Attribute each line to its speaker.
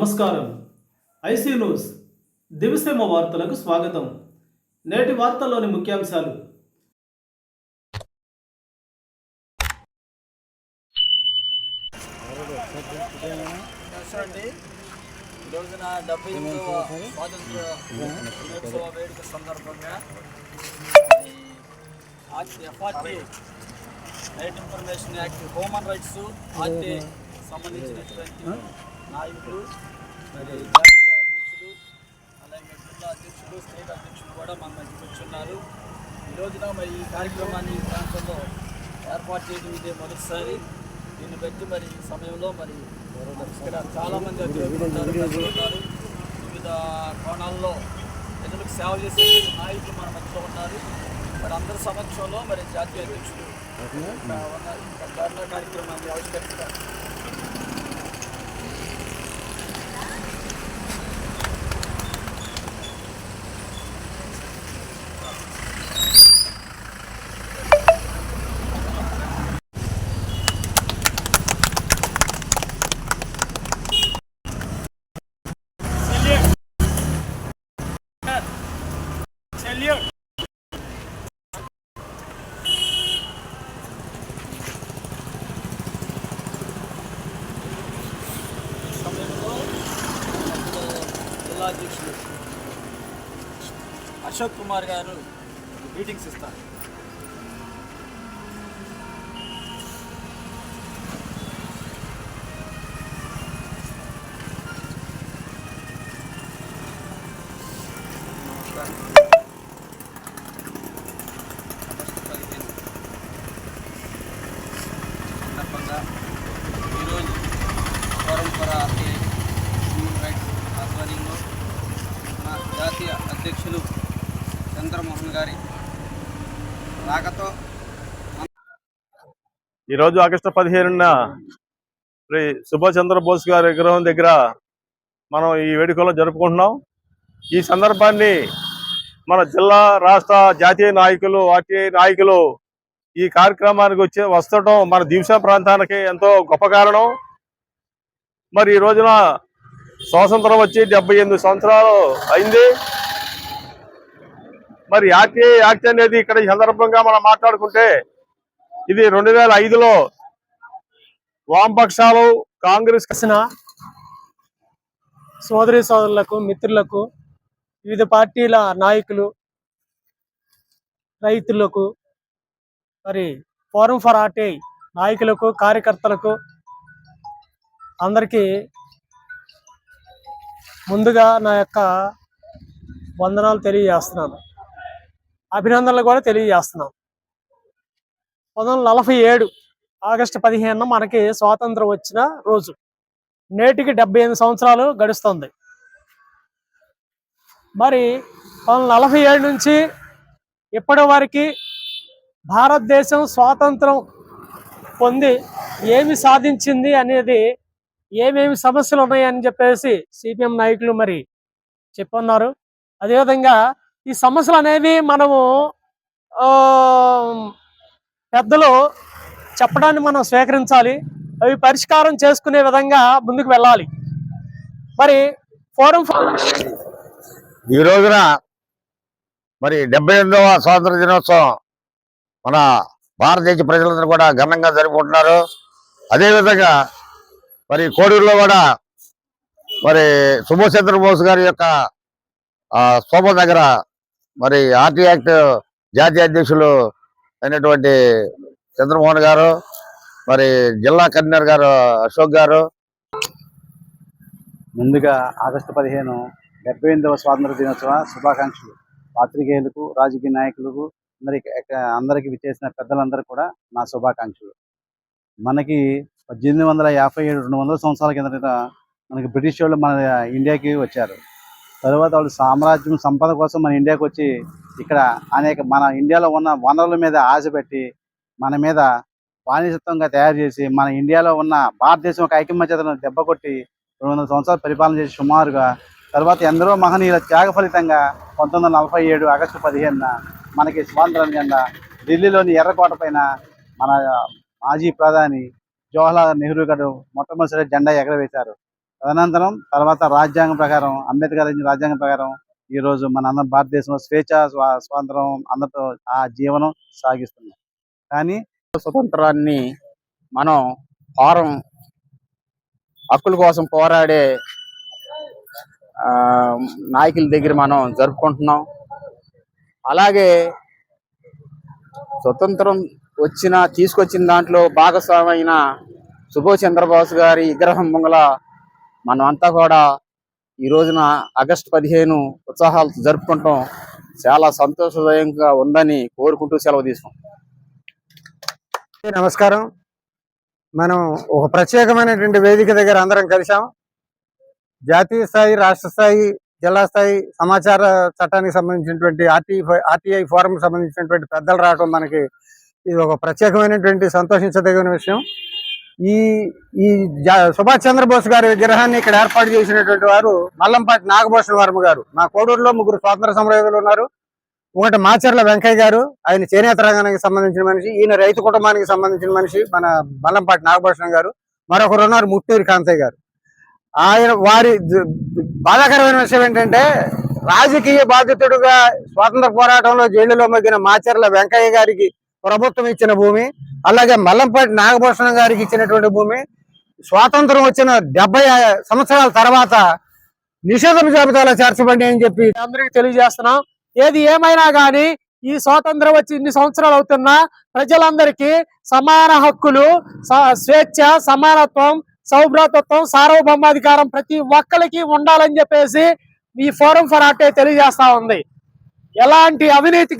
Speaker 1: నమస్కారం. IC news. దివిసేమ వార్తలకు స్వాగతం. నేటి వార్తల్లోని ముఖ్యాంశాలు.
Speaker 2: అండి డెబ్బై స్వాతంత్ర దినోత్సవ వేడుక సందర్భంగా FRT right information act human rights RT సంబంధించినటువంటి నాయకులు మరి జాతీయ అధ్యక్షులు అలాగే జిల్లా అధ్యక్షులు స్టేట్ అధ్యక్షులు కూడా మన మధ్యకి వచ్చున్నారు. ఈ రోజున మరి ఈ కార్యక్రమాన్ని ఈ ప్రాంతంలో ఏర్పాటు చేయడం ఇదే మొదటిసారి. దీన్ని బట్టి మరి ఈ సమయంలో మరి ఇక్కడ చాలామంది అధ్యక్షులు ఉన్నారు వివిధ కోణాల్లో ప్రజలకు సేవ చేసే నాయకులు మన మధ్యలో ఉన్నారు. మరి అందరి సమక్షంలో మరి జాతీయ అధ్యక్షులు ఇక్కడ ఉన్నారు. కార్యక్రమాన్ని ఆవిష్కరిస్తారు సమయంలో మనకు జిల్లా అధ్యక్షులు అశోక్ కుమార్ గారు మీటింగ్స్ ఇస్తారు. సందర్భంగా ఈరోజు పరంపర హ్యూమన్ రైట్స్ ఆధ్వర్యంలో మా జాతీయ అధ్యక్షులు చంద్రమోహన్ గారి రాకతో
Speaker 3: ఈరోజు ఆగస్టు పదిహేనున శ్రీ సుభాష్ చంద్రబోస్ గారి విగ్రహం దగ్గర మనం ఈ వేడుకలో జరుపుకుంటున్నాం. ఈ సందర్భాన్ని మన జిల్లా రాష్ట్ర జాతీయ నాయకులు ఆర్టీఐ నాయకులు ఈ కార్యక్రమానికి వచ్చి వస్తడం మన దివస ప్రాంతానికి ఎంతో గొప్ప కారణం. మరి ఈ రోజున స్వాతంత్రం వచ్చి డెబ్బై ఎనిమిది సంవత్సరాలు అయింది. మరి ఆర్టీఐ యాక్ట్ అనేది ఇక్కడ ఈ సందర్భంగా మనం మాట్లాడుకుంటే ఇది రెండు వేల ఐదులో వామపక్షాలు కాంగ్రెస్
Speaker 4: చేసిన సోదరి సోదరులకు మిత్రులకు వివిధ పార్టీల నాయకులు రైతులకు మరి ఫోరం ఫర్ ఆర్టీఐ నాయకులకు కార్యకర్తలకు అందరికీ ముందుగా నా యొక్క వందనాలు తెలియజేస్తున్నాను. అభినందనలు కూడా తెలియజేస్తున్నాను. పంతొమ్మిది వందల నలభై ఏడు ఆగస్టు పదిహేను మనకి స్వాతంత్రం వచ్చిన రోజు. నేటికి డెబ్బై ఎనిమిది సంవత్సరాలు గడుస్తుంది. మరి పంతొమ్మిది నలభై ఏడు నుంచి ఇప్పటి వరకు భారతదేశం స్వాతంత్రం పొంది ఏమి సాధించింది అనేది ఏమేమి సమస్యలు ఉన్నాయని చెప్పేసి సిపిఎం నాయకులు మరి చెప్పున్నారు. అదేవిధంగా ఈ సమస్యలు అనేవి మనము పెద్దలు చెప్పడాన్ని మనం స్వీకరించాలి. అవి పరిష్కారం చేసుకునే విధంగా ముందుకు వెళ్ళాలి. మరి ఫోరం
Speaker 5: ఈ రోజున మరి డెబ్బై ఎనిమిదవ స్వాతంత్ర దినోత్సవం మన భారతదేశ ప్రజలందరూ కూడా ఘనంగా జరుపుకుంటున్నారు. అదేవిధంగా మరి కోడూరులో కూడా మరి సుభాష్ చంద్రబోస్ గారి యొక్క శోభ దగ్గర మరి ఆర్టీ యాక్ట్ జాతీయ అధ్యక్షులు అయినటువంటి చంద్రమోహన్ గారు మరి జిల్లా కన్వీనర్ గారు అశోక్ గారు.
Speaker 6: ముందుగా ఆగస్టు పదిహేను డెబ్బై ఎనిమిదవ స్వాతంత్ర దినోత్సవ శుభాకాంక్షలు. పాత్రికేయులకు రాజకీయ నాయకులకు అందరికి అందరికి విచ్చేసిన పెద్దలందరూ కూడా నా శుభాకాంక్షలు. మనకి పద్దెనిమిది వందల యాభై ఏడు రెండు వందల సంవత్సరాల కిందట మనకి బ్రిటిష్ వాళ్ళు మన ఇండియాకి వచ్చారు. తర్వాత వాళ్ళు సామ్రాజ్యం సంపద కోసం మన ఇండియాకి వచ్చి ఇక్కడ అనేక మన ఇండియాలో ఉన్న వనరుల మీద ఆశ పెట్టి మన మీద బానిసత్వంగా తయారు చేసి మన ఇండియాలో ఉన్న భారతదేశం ఒక ఐకమత్యతను దెబ్బ కొట్టి రెండు వందల సంవత్సరాలు పరిపాలన చేసి సుమారుగా తర్వాత ఎందరో మహనీయుల త్యాగ ఫలితంగా పంతొమ్మిది వందల నలభై ఏడు ఆగస్టు పదిహేనున మనకి స్వాతంత్రం జెండా ఢిల్లీలోని ఎర్రకోట పైన మన మాజీ ప్రధాని జవహర్లాల్ నెహ్రూ గారు మొట్టమొదటిసారి జెండా ఎగరవేశారు. తదనంతరం తర్వాత రాజ్యాంగం ప్రకారం అంబేద్కర్ రాజ్యాంగం ప్రకారం ఈ రోజు మన అందరం భారతదేశంలో స్వేచ్ఛ స్వాతంత్రం అందరితో ఆ జీవనం సాగిస్తున్నాం. కానీ
Speaker 7: స్వతంత్రాన్ని మనం ఫారం హక్కుల కోసం పోరాడే ఆ, నాయకుల దగ్గర మనం జరుపుకుంటున్నాం. అలాగే స్వతంత్రం వచ్చిన తీసుకొచ్చిన దాంట్లో భాగస్వామైన సుభాష్ చంద్రబోస్ గారి విగ్రహం ముంగల మనమంతా కూడా ఈ రోజున ఆగస్టు పదిహేను ఉత్సాహాలు జరుపుకుంటాం. చాలా సంతోషదాయంగా ఉందని కోరుకుంటూ సెలవు తీసుకుంటాం.
Speaker 8: నమస్కారం. మనం ఒక ప్రత్యేకమైనటువంటి వేదిక దగ్గర అందరం కలిసాం జాతీయ స్థాయి రాష్ట్ర స్థాయి జిల్లా స్థాయి సమాచార చట్టానికి సంబంధించినటువంటి ఆర్టీఐ ఆర్టీఐ ఫోరం సంబంధించినటువంటి పెద్దలు రావడం మనకి ఇది ఒక ప్రత్యేకమైనటువంటి సంతోషించదగిన విషయం. ఈ ఈ సుభాష్ చంద్రబోస్ గారి విగ్రహాన్ని ఇక్కడ ఏర్పాటు చేసినటువంటి వారు మల్లంపాటి నాగభూషణ వర్మ గారు. మా కోడూరులో ముగ్గురు స్వాతంత్ర సమరయోధులు ఉన్నారు. ఒకటి మాచర్ల వెంకయ్య గారు ఆయన చేనేత రంగానికి సంబంధించిన మనిషి ఈయన రైతు కుటుంబానికి సంబంధించిన మనిషి మన మల్లంపాటి నాగభూషణ గారు. మరొకరు ఉన్నారు ముట్టూరి కాంతయ్య గారు. ఆయన వారి బాధాకరమైన విషయం ఏంటంటే రాజకీయ బాధితుడుగా స్వాతంత్ర పోరాటంలో జైలులో మగ్గిన మాచర్ల వెంకయ్య గారికి ప్రభుత్వం ఇచ్చిన భూమి అలాగే మల్లంపాటి నాగభూషణం గారికి ఇచ్చినటువంటి భూమి స్వాతంత్రం వచ్చిన డెబ్బై సంవత్సరాల తర్వాత నిషేధం జాబితాలో చేర్చబడి అని చెప్పి అందరికీ తెలియజేస్తున్నాం. ఏది ఏమైనా గాని ఈ స్వాతంత్రం వచ్చి ఇన్ని సంవత్సరాలు అవుతున్నా ప్రజలందరికీ సమాన హక్కులు స్వేచ్ఛ సమానత్వం సౌభ్రాతత్వం సార్వభౌమాధికారం ప్రతి ఒక్కరికి ఉండాలని చెప్పేసి ఈ ఫోరం ఫర్ ఆర్టే తెలియజేస్తా ఉంది. ఎలాంటి అవినీతికి